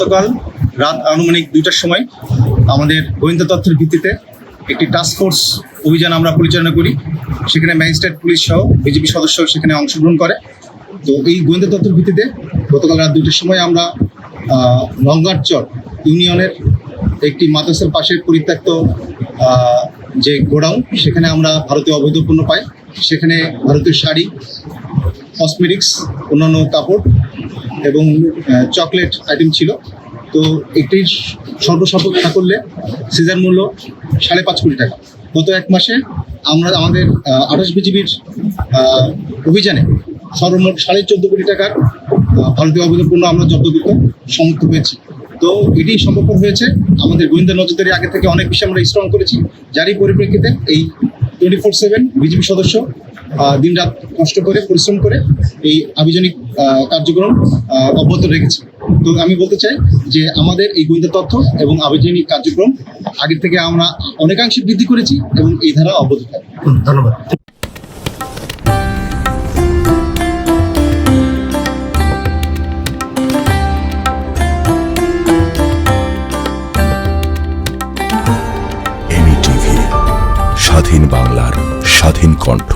গতকাল রাত আনুমানিক দুইটার সময় আমাদের গোয়েন্দা তথ্যের ভিত্তিতে একটি টাস্ক ফোর্স অভিযান আমরা পরিচালনা করি। সেখানে ম্যাজিস্ট্রেট, পুলিশ সহ বিজেপি সদস্য সেখানে অংশগ্রহণ করে। তো এই গোয়েন্দা তথ্যের ভিত্তিতে গতকাল রাত দুইটার সময় আমরা লঙ্গারচর ইউনিয়নের একটি মাদ্রাসার পাশে পরিত্যক্ত যে গোডাউন, সেখানে আমরা ভারতীয় অবৈধ পণ্য পাই। সেখানে ভারতীয় শাড়ি কসমেটিক্স অন্যান্য কাপড় এবং চকলেট আইটেম ছিল। তো একটির না করলে সিজার মূল্য সাড়ে পাঁচ কোটি টাকা। গত এক মাসে আমরা আমাদের আঠাশ বিজিবির অভিযানে সর্বমোট সাড়ে চোদ্দ কোটি টাকার ভারতীয় অবৈধ পণ্য আমরা জব্দ করতে সমর্থ হয়েছি তো এটি সম্ভব হয়েছে আমাদের গোয়েন্দা নজরদারি আগে থেকে অনেক বেশি আমরা স্ট্রং করেছি। যারই পরিপ্রেক্ষিতে এই টোয়েন্টি ফোর সেভেন বিজেপি সদস্য আহ, দিনরাত কষ্ট করে পরিশ্রম করে এই আহ, কার্যক্রম আহ, অব্যাহত রেখেছে। তো আমি বলতে চাই যে আমাদের এই গোয়েন্দা তথ্য এবং আভিযানিক কার্যক্রম আগের থেকে আমরা অনেকাংশে বৃদ্ধি করেছি এবং এই ধারা অব্যাহত থাকবে। ধন্যবাদ। স্বাধীন বাংলার স্বাধীন কণ্ঠ।